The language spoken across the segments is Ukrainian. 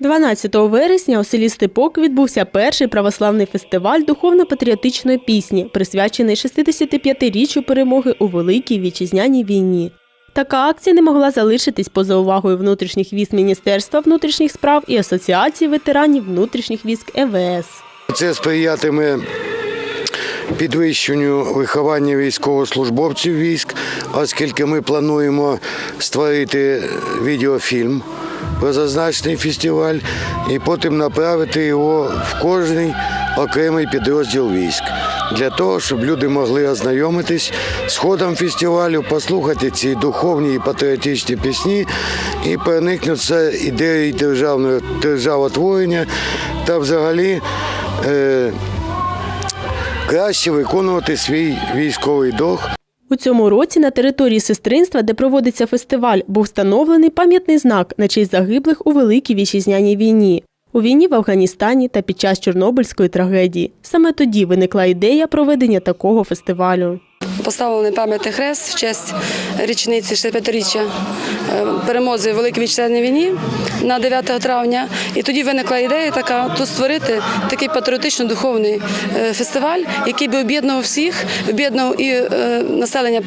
12 вересня у селі Степок відбувся перший православний фестиваль духовно-патріотичної пісні, присвячений 65-річчю перемоги у Великій Вітчизняній війні. Така акція не могла залишитись поза увагою внутрішніх військ Міністерства внутрішніх справ і Асоціації ветеранів внутрішніх військ ЕВС. Це сприятиме підвищенню виховання військовослужбовців військ, оскільки ми плануємо створити відеофільм про зазначений фестиваль і потім направити його в кожний окремий підрозділ військ. Для того, щоб люди могли ознайомитись з ходом фестивалю, послухати ці духовні і патріотичні пісні і проникнутися ідеєю державного державотворення та взагалі е, краще виконувати свій військовий долг. У цьому році на території сестринства, де проводиться фестиваль, був встановлений пам'ятний знак на честь загиблих у Великій Вітчизняній війні. У війні в Афганістані та під час Чорнобильської трагедії. Саме тоді виникла ідея проведення такого фестивалю. Поставлений пам'ятний хрест в честь річниці 65-річчя е, перемоги в Великій Вітчизняній війні на 9 травня. І тоді виникла ідея така тут створити такий патріотично-духовний е, фестиваль, який би об'єднував всіх, об'єднував і е, населення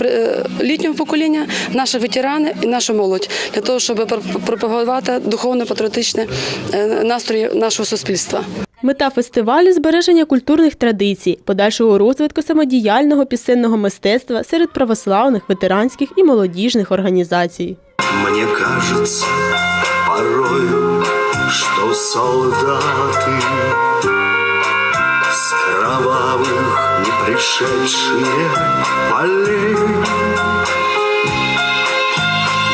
літнього покоління, наших ветеранів і нашу молодь для того, щоб пр- пропагувати духовно-патріотичні е, настрої нашого суспільства. Мета фестивалю збереження культурних традицій, подальшого розвитку самодіяльного пісенного мистецтва серед православних, ветеранських і молодіжних організацій. Мне кажется порою, что солдаты с кровавых не пришедшие полей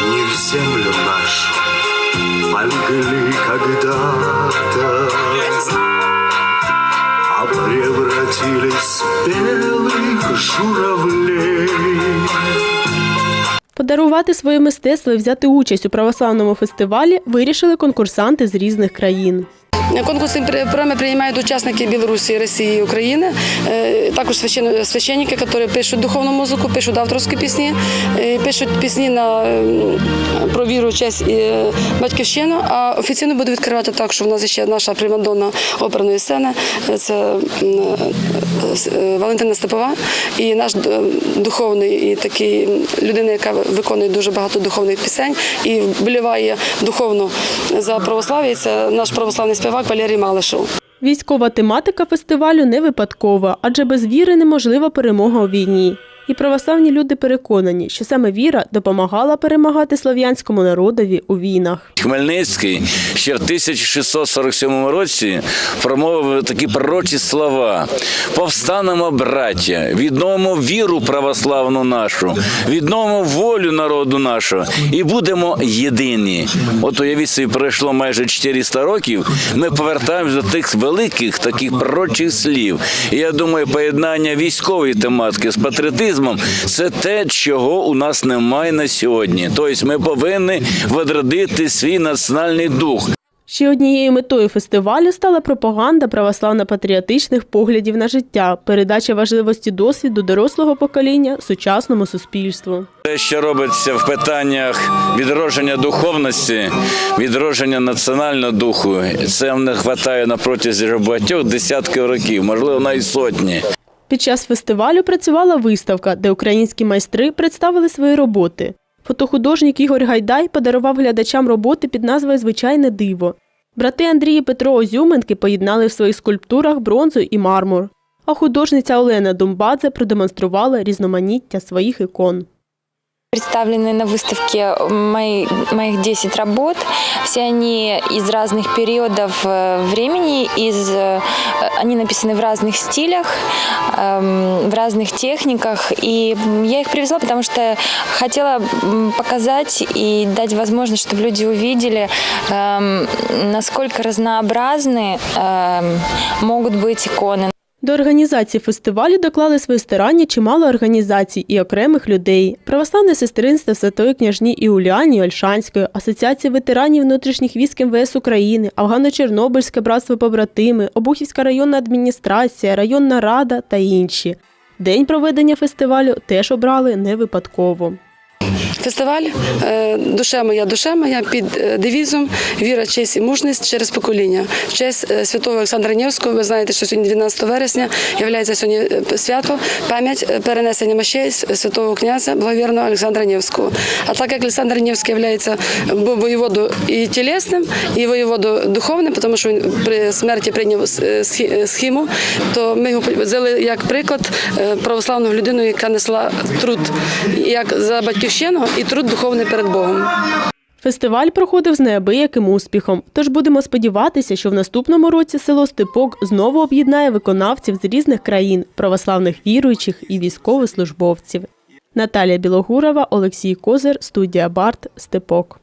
не в землю нашу полегли когда-то, а превратились в белых журавлей. Подарувати своє мистецтво і взяти участь у православному фестивалі вирішили конкурсанти з різних країн. На конкурсі програмі приймають учасники Білорусі, Росії, України, Е, також священники, які пишуть духовну музику, пишуть авторські пісні, е, пишуть пісні на ем, про віру, честь і е, батьківщину. А офіційно буде відкривати так, що в нас ще наша примадонна оперної сцени. Це Валентина Степова і наш е, духовний і такий людина, яка виконує дуже багато духовних пісень і вболіває духовно за православ'я. Це наш православний співак Валерій Малишев. Військова тематика фестивалю не випадкова, адже без віри неможлива перемога у війні. І православні люди переконані, що саме віра допомагала перемагати слов'янському народові у війнах. Хмельницький ще в 1647 році промовив такі пророчі слова: повстанемо, браття, відновимо віру православну нашу, відновимо волю народу нашого і будемо єдині. От уявіть собі, пройшло майже 400 років. Ми повертаємось до тих великих таких пророчих слів. І я думаю, поєднання військової тематики з патріотизмом це те, чого у нас немає на сьогодні. Тобто ми повинні відродити свій національний дух. Ще однією метою фестивалю стала пропаганда православно-патріотичних поглядів на життя, передача важливості досвіду дорослого покоління сучасному суспільству. Те, що робиться в питаннях відродження духовності, відродження національного духу, це не вистачає на протязі багатьох десятків років, можливо, навіть сотні. Під час фестивалю працювала виставка, де українські майстри представили свої роботи. Фотохудожник Ігор Гайдай подарував глядачам роботи під назвою Звичайне диво. Брати Андрії Петро Озюменки поєднали в своїх скульптурах бронзу і мармур. А художниця Олена Думбадзе продемонструвала різноманіття своїх ікон. Представлены на выставке мои, моих 10 работ. Все они из разных периодов э, времени, из, э, они написаны в разных стилях, эм, в разных техниках. И я их привезла, потому что хотела показать и дать возможность, чтобы люди увидели, эм, насколько разнообразны эм, могут быть иконы. До організації фестивалю доклали свої старання чимало організацій і окремих людей: Православне сестринство Святої княжні Іуліані Ольшанської, Асоціація ветеранів внутрішніх військ МВС України, Афгано-Чорнобильське братство побратими, Обухівська районна адміністрація, районна рада та інші. День проведення фестивалю теж обрали не випадково. Фестиваль е, Душа моя, душа моя під е, девізом Віра, честь і мужність через покоління. В честь е, святого Олександра Невського. Ви знаєте, що сьогодні 12 вересня є сьогодні свято, пам'ять перенесення мощей святого князя благовірного Олександра Невського. А так як Олександр Невський є воєводу і тілесним, і воєводу духовним, тому що він при смерті прийняв схему, то ми його взяли як приклад православного людину, яка несла труд як за батьківщину і труд духовний перед Богом. Фестиваль проходив з неабияким успіхом, тож будемо сподіватися, що в наступному році село Степок знову об'єднає виконавців з різних країн, православних віруючих і військовослужбовців. Наталія Білогурова, Олексій Козир, студія Барт, Степок.